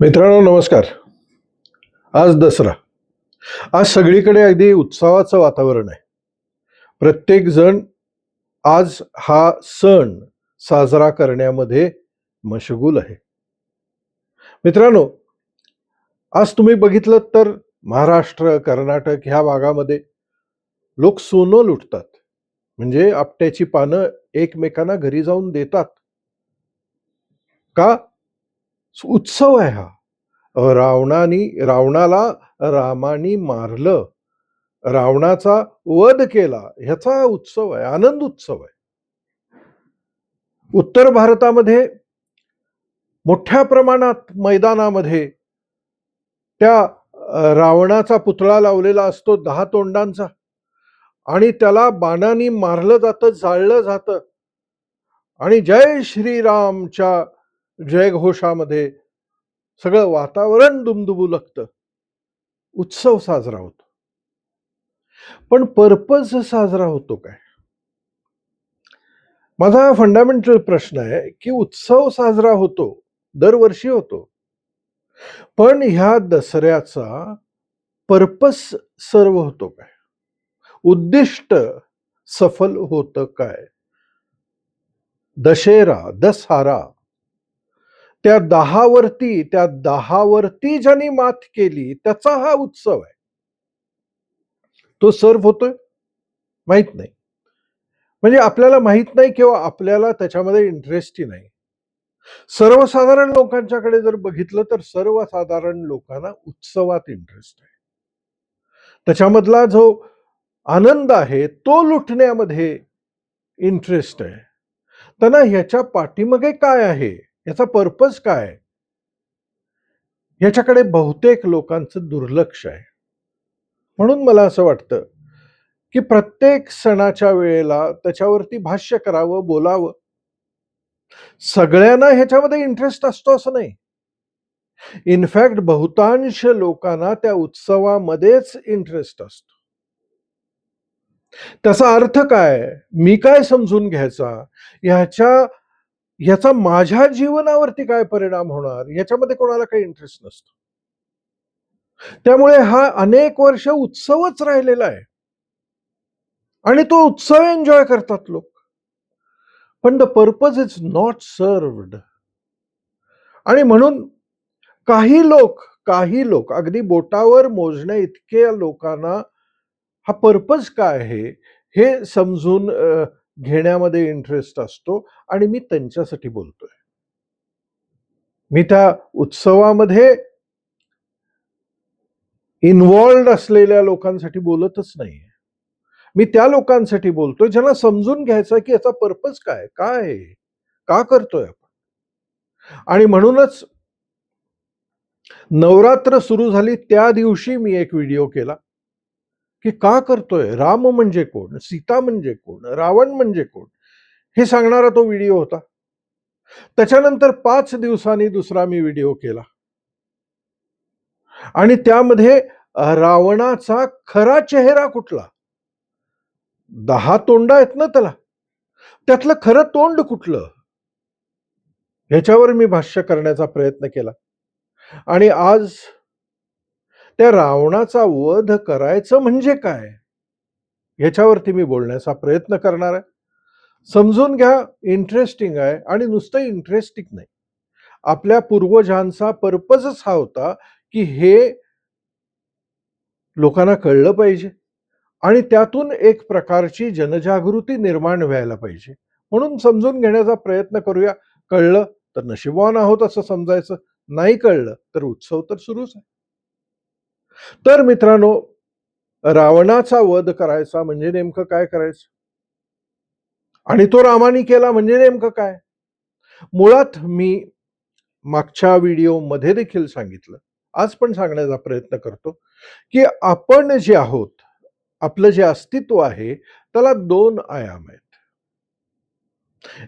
मित्रांनो नमस्कार. आज दसरा. आज सगळीकडे अगदी उत्सवाचं वातावरण आहे. प्रत्येक जण आज हा सण साजरा करण्यामध्ये मशगूल आहे. मित्रांनो आज तुम्ही बघितलं तर महाराष्ट्र कर्नाटक ह्या भागामध्ये लोक सोनं लुटतात. म्हणजे आपट्याची पानं एकमेकांना घरी जाऊन देतात. का? उत्सव आहे हा. रावणानी रावणाला रामानी मारलं. रावणाचा वध केला. ह्याचा हा उत्सव आहे आनंद उत्सव आहे. उत्तर भारतामध्ये मोठ्या प्रमाणात मैदानामध्ये त्या रावणाचा पुतळा लावलेला असतो दहा तोंडांचा. आणि त्याला बाणांनी मारलं जातं जाळलं जातं. आणि जय श्रीरामच्या जयघोषामध्ये सगळं वातावरण दुमदुबू लागतं उत्सव साजरा होतो. पण पर्पज साजरा होतो काय? माझा फंडामेंटल प्रश्न आहे की उत्सव साजरा होतो दरवर्षी होतो. पण ह्या दसऱ्याचा पर्पस सर्व होतो काय? उद्दिष्ट सफल होतं काय? दशेरा दसहारा त्या दहावरती त्या दहावरती ज्यांनी मात केली त्याचा हा उत्सव आहे. तो सर्व होतोय? माहीत नाही. म्हणजे आपल्याला माहीत नाही किंवा आपल्याला त्याच्यामध्ये इंटरेस्टही नाही. सर्वसाधारण लोकांच्याकडे जर बघितलं तर सर्वसाधारण लोकांना उत्सवात इंटरेस्ट आहे. त्याच्यामधला जो आनंद आहे तो लुटण्यामध्ये इंटरेस्ट आहे. त्यांना ह्याच्या पाठीमागे काय आहे? याचा पर्पज काय याच्याकडे बहुतेक लोकांचं दुर्लक्ष आहे. म्हणून मला असं वाटतं की प्रत्येक सणाच्या वेळेला त्याच्यावरती भाष्य करावं बोलावं. सगळ्यांना ह्याच्यामध्ये इंटरेस्ट असतो असं नाही. इनफॅक्ट बहुतांश लोकांना त्या उत्सवामध्येच इंटरेस्ट असतो. त्याचा अर्थ काय? मी काय समजून घ्यायचा? ह्याच्या याचा माझ्या जीवनावरती काय परिणाम होणार? याच्यामध्ये कोणाला काही इंटरेस्ट नसतो. त्यामुळे हा अनेक वर्ष उत्सवच राहिलेला आहे. आणि तो उत्सव एन्जॉय करतात लोक. पण the purpose is not served आणि म्हणून काही लोक काही लोक अगदी बोटावर मोजण्या इतके लोकांना हा पर्पज काय आहे हे समजून घेण्यामध्ये इंटरेस्ट असतो आणि मी त्यांच्यासाठी बोलतोय. मी त्या उत्सवामध्ये इन्वॉल्ड असलेल्या लोकांसाठी बोलतच नाही मी त्या लोकांसाठी बोलतोय ज्यांना समजून घ्यायचं की याचा पर्पज काय काय आहे का करतोय आपण. आणि म्हणूनच नवरात्र सुरू झाली त्या दिवशी मी एक व्हिडिओ केला. की का करतोय? राम म्हणजे कोण? सीता म्हणजे कोण? रावण म्हणजे कोण? हे सांगणारा तो व्हिडिओ होता. त्याच्यानंतर पाच दिवसांनी दुसरा मी व्हिडिओ केला. आणि त्यामध्ये रावणाचा खरा चेहरा कुठला? दहा तोंड आहेत ना त्याला? त्यातलं खरं तोंड कुठलं? ह्याच्यावर मी भाष्य करण्याचा प्रयत्न केला. आणि आज त्या रावणाचा वध करायचं म्हणजे काय? ह्याच्यावरती मी बोलण्याचा प्रयत्न करणार आहे. समजून घ्या इंटरेस्टिंग आहे आणि नुसतं इंटरेस्टिंग नाही. आपल्या पूर्वजांचा पर्पजच हा होता की हे लोकांना कळलं पाहिजे आणि त्यातून एक प्रकारची जनजागृती निर्माण व्हायला पाहिजे. म्हणून समजून घेण्याचा प्रयत्न करूया. कळलं तर नशिबवान आहोत असं समजायचं. नाही कळलं तर उत्सव तर सुरूच आहे. तर मित्रांनो रावणाचा वध करायचा म्हणजे नेमकं काय करायचं? आणि तो रामाने केला म्हणजे नेमकं काय? मुळात मी मागच्या व्हिडिओमध्ये देखील सांगितलं. आज पण सांगण्याचा प्रयत्न करतो की आपण जे आहोत आपलं जे अस्तित्व आहे त्याला दोन आयाम आहेत.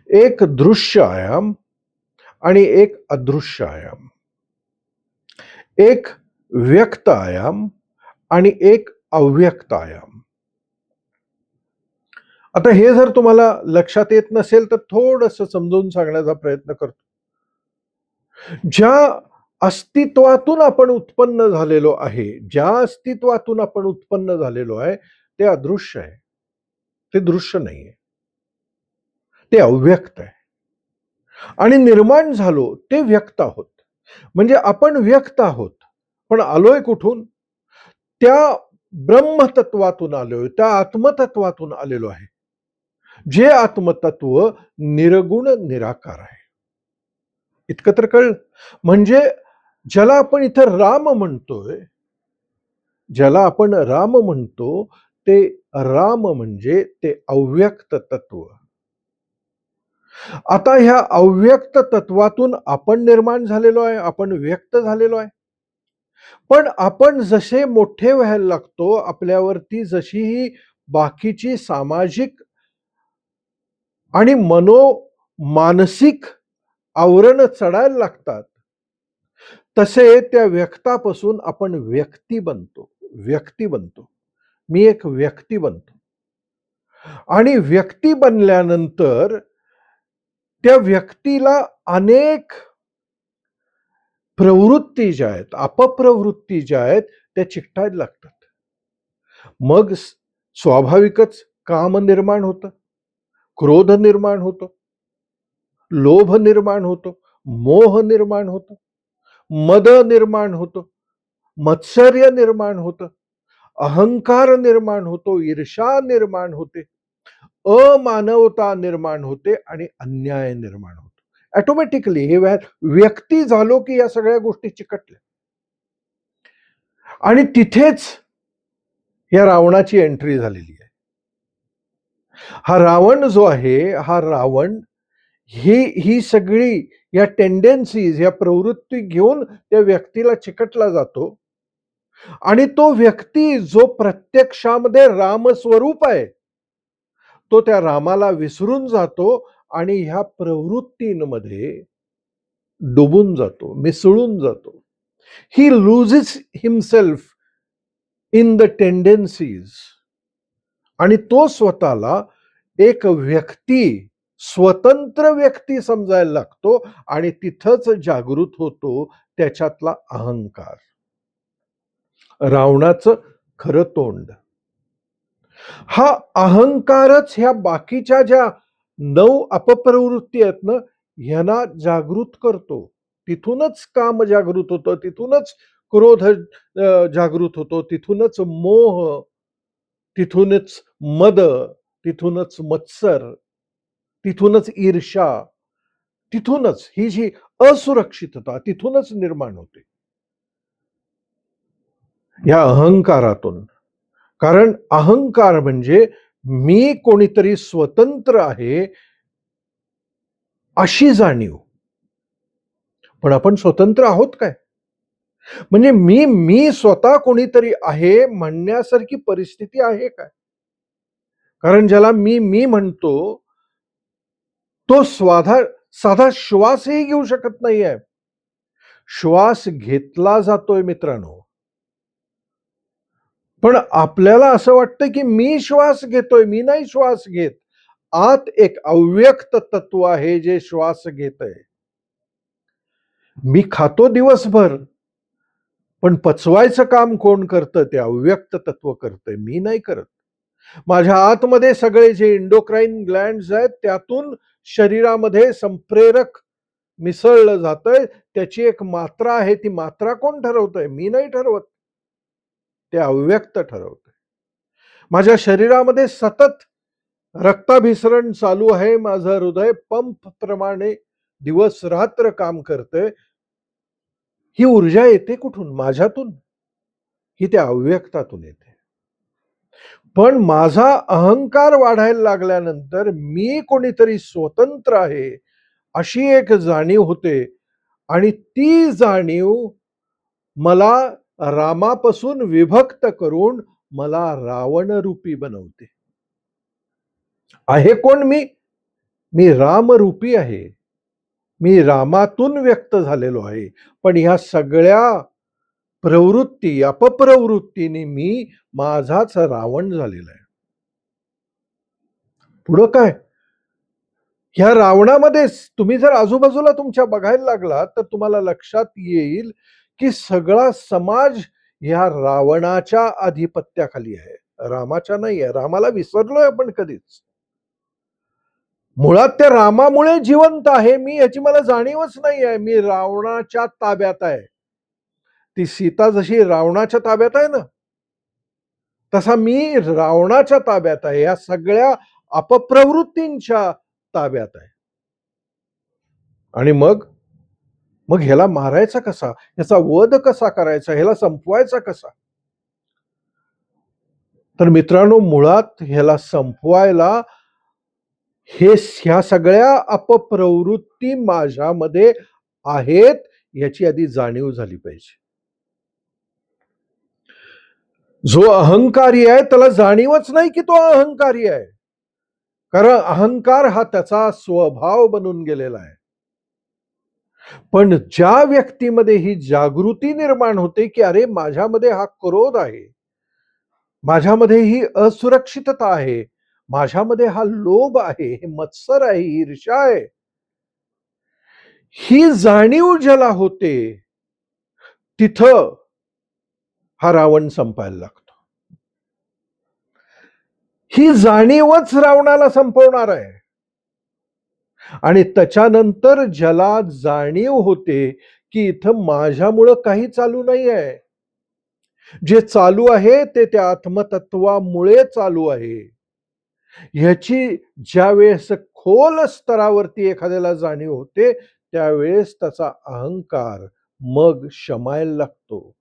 एक दृश्य आयाम आणि एक अदृश्य आयाम. एक व्यक्त आयाम आणि एक अव्यक्त आयाम आता हे जर तुम्हाला लक्षात येत नसेल तर थोडस समजून सांगण्याचा प्रयत्न करतो. ज्या अस्तित्वातून आपण उत्पन्न झालेलो आहे ज्या अस्तित्वातून आपण उत्पन्न झालेलो आहे ते अदृश्य आहे. ते दृश्य नाहीये. ते अव्यक्त आहे. आणि निर्माण झालो ते व्यक्त आहोत. म्हणजे आपण व्यक्त आहोत. पण आलोय कुठून? त्या ब्रह्मतत्वातून आलोय त्या आत्मतत्वातून आलेलो आहे. जे आत्मतत्व निर्गुण निराकार आहे. इतकं तर कळलं. म्हणजे ज्याला आपण इथं राम म्हणतोय ज्याला आपण राम म्हणतो ते राम म्हणजे ते अव्यक्त तत्व. आता ह्या अव्यक्त तत्वातून आपण निर्माण झालेलो आहे आपण व्यक्त झालेलो आहे. पण आपण जसे मोठे व्हायला लागतो आपल्यावरती जशी ही बाकीची सामाजिक आणि मनोमानसिक आवरण चढायला लागतात तसे त्या व्यक्तापासून आपण व्यक्ती बनतो व्यक्ती बनतो. मी एक व्यक्ती बनतो. आणि व्यक्ती बनल्यानंतर त्या व्यक्तीला अनेक प्रवृत्ती ज्या आहेत अपप्रवृत्ती ज्या आहेत त्या चिकटायला लागतात. मग स्वाभाविकच काम निर्माण होतं क्रोध निर्माण होतो लोभ निर्माण होतो मोह निर्माण होतो मद निर्माण होतो मत्सर्य निर्माण होतं अहंकार निर्माण होतो ईर्षा निर्माण होते अमानवता निर्माण होते आणि अन्याय निर्माण होतो. ऑटोमॅटिकली हे व्यक्ती झालो की या सगळ्या गोष्टी चिकटल्या. आणि तिथेच या रावणाची एंट्री झालेली आहे. हा रावण जो आहे हा रावण ही ही सगळी या टेंडेन्सीज या प्रवृत्ती घेऊन त्या व्यक्तीला चिकटला जातो. आणि तो व्यक्ती जो प्रत्यक्षामध्ये रामस्वरूप आहे तो त्या रामाला विसरून जातो आणि ह्या प्रवृत्तींमध्ये डुबून जातो मिसळून जातो. He loses himself in the tendencies आणि तो स्वतःला एक व्यक्ती स्वतंत्र व्यक्ती समजायला लागतो आणि तिथंच जागृत होतो त्याच्यातला अहंकार. रावणाचं खरं तोंड. हा अहंकारच ह्या बाकीच्या ज्या नऊ अपप्रवृत्ती आहेत ना ह्यांना जागृत करतो. तिथूनच काम जागृत होतं तिथूनच क्रोध जागृत होतो तिथूनच मोह तिथूनच मद तिथूनच मत्सर तिथूनच ईर्षा तिथूनच ही जी असुरक्षितता तिथूनच निर्माण होते. या अहंकारातून. कारण अहंकार म्हणजे मी कोणीतरी स्वतंत्र आहे अशी जाणीव. पण आपण स्वतंत्र आहोत काय? म्हणजे मी मी स्वतः कोणीतरी आहे म्हणण्यासारखी परिस्थिती आहे काय? कारण ज्याला मी मी म्हणतो तो स्वाधा साधा श्वासही घेऊ शकत नाही आहे श्वास घेतला जातोय मित्रांनो. पण आपल्याला असं वाटतं की मी श्वास घेतोय मी नाही श्वास घेत. आत एक अव्यक्त तत्व आहे जे श्वास घेत आहे मी खातो दिवसभर पण पचवायचं काम कोण करतं? ते अव्यक्त तत्व करतंय मी नाही करत. माझ्या आतमध्ये सगळे जे इंडोक्राईन ग्लँड आहेत त्यातून शरीरामध्ये संप्रेरक मिसळलं जातंय. त्याची एक मात्रा आहे ती मात्रा कोण ठरवतंय? मी नाही ठरवत. ते अव्यक्त ठरवते माझ्या शरीरामध्ये सतत रक्ताभिसरण चालू आहे. माझं हृदय पंप प्रमाणे दिवस रात्र काम करते ही ऊर्जा येते कुठून? माझ्यातून. ही त्या अव्यक्तातून येते. पण माझा अहंकार वाढायला लागल्यानंतर मी कोणीतरी स्वतंत्र आहे अशी एक जाणीव होते आणि ती जाणीव मला रामापासून विभक्त करून मला रावण रूपी बनवते. आहे कोण मी? मी रामरूपी आहे. मी रामातून व्यक्त झालेलो आहे. पण ह्या सगळ्या प्रवृत्ती अपप्रवृत्तीने मी माझाच रावण झालेला आहे. पुढं काय? ह्या रावणामध्येच तुम्ही जर आजूबाजूला तुमच्या बघायला लागलात तर तुम्हाला लक्षात येईल की सगळा समाज ह्या रावणाच्या आधिपत्याखाली आहे. रामाच्या नाही आहे. रामाला विसरलोय आपण कधीच. मुळात त्या रामामुळे जिवंत आहे. मी याची मला जाणीवच नाही आहे. मी रावणाच्या ताब्यात आहे. ती सीता जशी रावणाच्या ताब्यात आहे ना तसा मी रावणाच्या ताब्यात आहे. या सगळ्या अपप्रवृत्तींच्या ताब्यात आहे. आणि मग? मग ह्याला मारायचा कसा? याचा वध कसा करायचा? ह्याला संपवायचा कसा? तर मित्रांनो मुळात ह्याला संपवायला हे ह्या सगळ्या अपप्रवृत्ती माझ्यामध्ये आहेत याची आधी जाणीव झाली पाहिजे. जो अहंकारी आहे त्याला जाणीवच नाही की तो अहंकारी आहे. कारण अहंकार हा त्याचा स्वभाव बनून गेलेला आहे. पण ज्या व्यक्तीमध्ये ही जागृती निर्माण होते की अरे माझ्यामध्ये हा क्रोध आहे माझ्यामध्ये ही असुरक्षितता आहे माझ्यामध्ये हा लोभ आहे हे मत्सर आहे ही ईर्षा आहे ही जाणीव ज्याला होते तिथं हा रावण संपायला लागतो. ही जाणीवच रावणाला संपवणार आहे. आणि त्याच्यानंतर ज्याला जाणीव होते की इथं माझ्यामुळं काही चालू नाही आहे जे चालू आहे ते त्या आत्मतत्वामुळे चालू आहे. ह्याची ज्यावेळेस खोल स्तरावरती एखाद्याला जाणीव होते त्यावेळेस त्याचा अहंकार मग शमायला लागतो.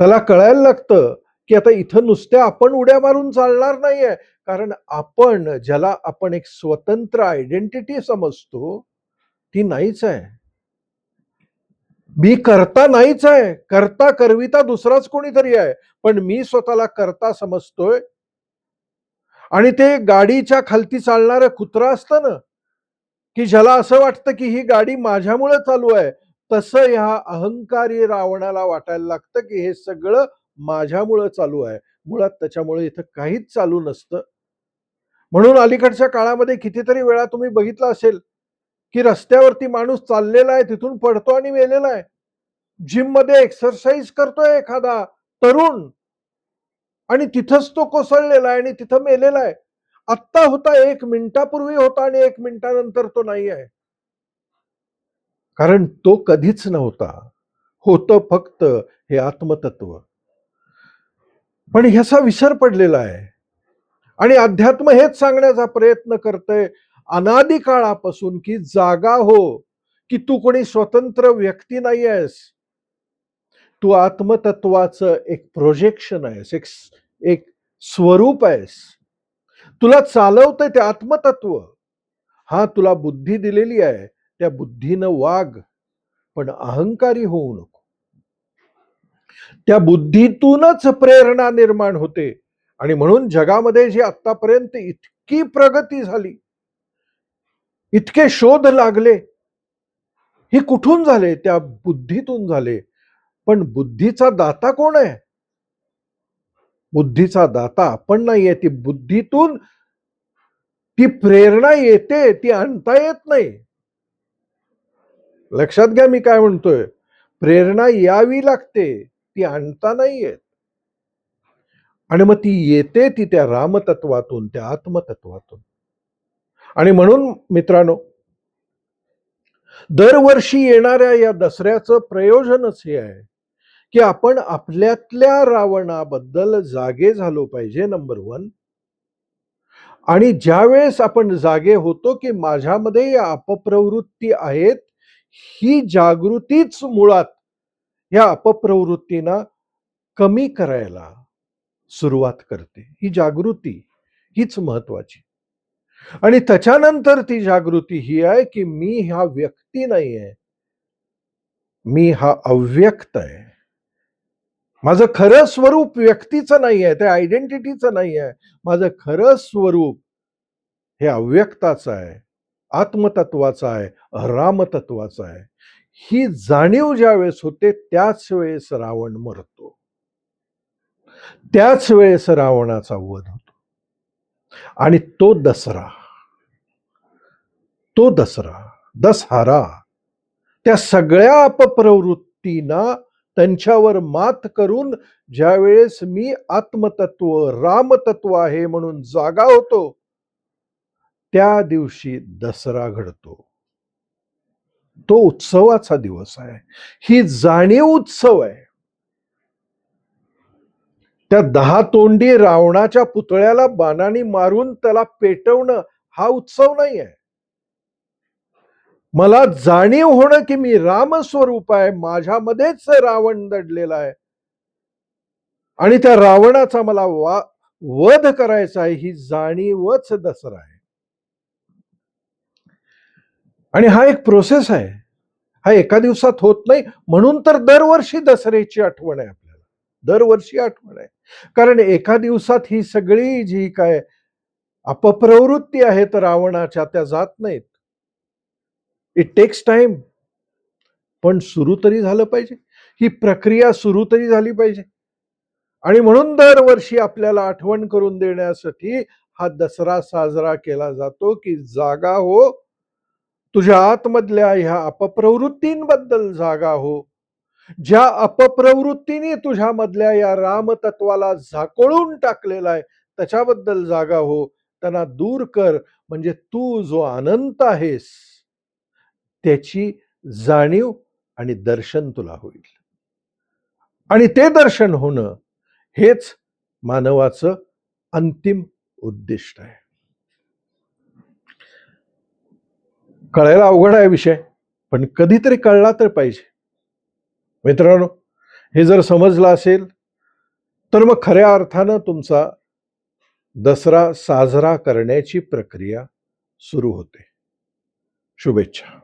त्याला कळायला लागतं की आता इथं नुसत्या आपण उड्या मारून चालणार नाहीये. कारण आपण ज्याला आपण एक स्वतंत्र आयडेंटिटी समजतो ती नाहीच आहे. मी करता नाहीच आहे. करता करविता दुसराच कोणीतरी आहे. पण मी स्वतःला करता समजतोय. आणि ते गाडीच्या खालती चालणारं कुत्रा असतं ना की ज्याला असं वाटतं की ही गाडी माझ्यामुळे चालू आहे तसं ह्या अहंकारी रावणाला वाटायला लागतं की हे सगळं माझ्यामुळं चालू आहे. मुळात त्याच्यामुळे इथं काहीच चालू नसतं. म्हणून अलीकडच्या काळामध्ये कितीतरी वेळा तुम्ही बघितलं असेल की रस्त्यावरती माणूस चाललेला आहे तिथून पडतो आणि मेलेला आहे. जिममध्ये एक्सरसाइज करतोय एखादा तरुण आणि तिथंच तो कोसळलेला आहे आणि तिथं मेलेला आहे. आत्ता होता एक मिनिटापूर्वी होता आणि एक मिनिटानंतर तो नाही आहे. कारण तो कधीच नव्हता. होतं फक्त हे आत्मतत्व. पण ह्याचा विसर पडलेला आहे. आणि अध्यात्म हेच सांगण्याचा प्रयत्न करतय अनादी काळापासून की जागा हो की तू कोणी स्वतंत्र व्यक्ती नाही आहेस तू आत्मतत्वाचं एक प्रोजेक्शन आहेस एक एक स्वरूप आहेस. तुला चालवतंय ते आत्मतत्व. हा तुला बुद्धी दिलेली आहे त्या बुद्धीनं वाग. पण अहंकारी होऊ नको. त्या बुद्धीतूनच प्रेरणा निर्माण होते. आणि म्हणून जगामध्ये जी आतापर्यंत इतकी प्रगती झाली इतके शोध लागले हे कुठून झाले? त्या बुद्धीतून झाले. पण बुद्धीचा दाता कोण आहे? बुद्धीचा दाता आपण नाहीये. ती बुद्धीतून ती प्रेरणा येते ती आणता येत नाही. लक्षात घ्या मी काय म्हणतोय. प्रेरणा यावी लागते. ती आणता नाही येत आणि मग ती येते ती त्या रामतत्वातून त्या आत्मतत्वातून. आणि म्हणून मित्रांनो दरवर्षी येणाऱ्या या दसऱ्याचं प्रयोजनच हे आहे की आपण आपल्यातल्या रावणाबद्दल जागे झालो पाहिजे नंबर वन आणि ज्यावेळेस आपण जागे होतो की माझ्यामध्ये या अपप्रवृत्ती आहेत ही जागृतीच मुळात या अपप्रवृत्तींना कमी करायला सुरुवात करते. ही जागृती हीच महत्वाची आणि त्याच्यानंतर ती जागृती ही आहे की मी हा व्यक्ती नाही आहे मी हा अव्यक्त आहे. माझं खरं स्वरूप व्यक्तीचं नाही आहे ते आयडेंटिटीचं नाही आहे माझं खरं स्वरूप हे अव्यक्ताचं आहे आत्मतत्वाचं आहे रामतत्वाचं आहे. ही जाणीव ज्या वेळेस होते त्याच वेळेस रावण मरतो. त्याच वेळेस रावणाचा वध होतो. आणि तो दसरा तो दसरा दसहारा त्या सगळ्या अपप्रवृत्तींना त्यांच्यावर मात करून ज्यावेळेस मी आत्मतत्व रामतत्व आहे म्हणून जागा होतो त्या दिवशी दसरा घडतो. तो उत्सवाचा दिवस आहे. ही जाणीव उत्सव आहे. त्या दहा तोंडी रावणाच्या पुतळ्याला बाणाने मारून त्याला पेटवणं हा उत्सव नाही आहे. मला जाणीव होणं की मी रामस्वरूप आहे माझ्यामध्येच रावण दडलेला आहे. आणि त्या रावणाचा मला वा वध करायचा आहे ही जाणीवच दसरा आहे. आणि हा एक प्रोसेस आहे. हा एका दिवसात होत नाही म्हणून तर दरवर्षी दसऱ्याची आठवण आहे आपल्याला. दरवर्षी आठवण आहे. कारण एका दिवसात ही सगळी जी काय अपप्रवृत्ती आहे तर रावणाच्या त्या जात नाहीत. इट टेक्स टाइम पण सुरू तरी झालं पाहिजे. ही प्रक्रिया सुरू तरी झाली पाहिजे. आणि म्हणून दरवर्षी आपल्याला आठवण करून देण्यासाठी हा दसरा साजरा केला जातो की जागा हो तुझ्या आतमधल्या ह्या अपप्रवृत्तींबद्दल जागा हो. ज्या अपप्रवृत्तीने तुझ्या मधल्या या रामतत्वाला झाकोळून टाकलेला आहे त्याच्याबद्दल जागा हो. त्यांना दूर कर म्हणजे तू जो अनंत आहेस त्याची जाणीव आणि दर्शन तुला होईल. आणि ते दर्शन होणं हेच मानवाचं अंतिम उद्दिष्ट आहे. कळायला अवघड आहे विषय पण कधीतरी कळला तर पाहिजे. मित्रांनो हे जर समजलं असेल तर मग खऱ्या अर्थानं तुमचा दसरा साजरा करण्याची प्रक्रिया सुरू होते. शुभेच्छा.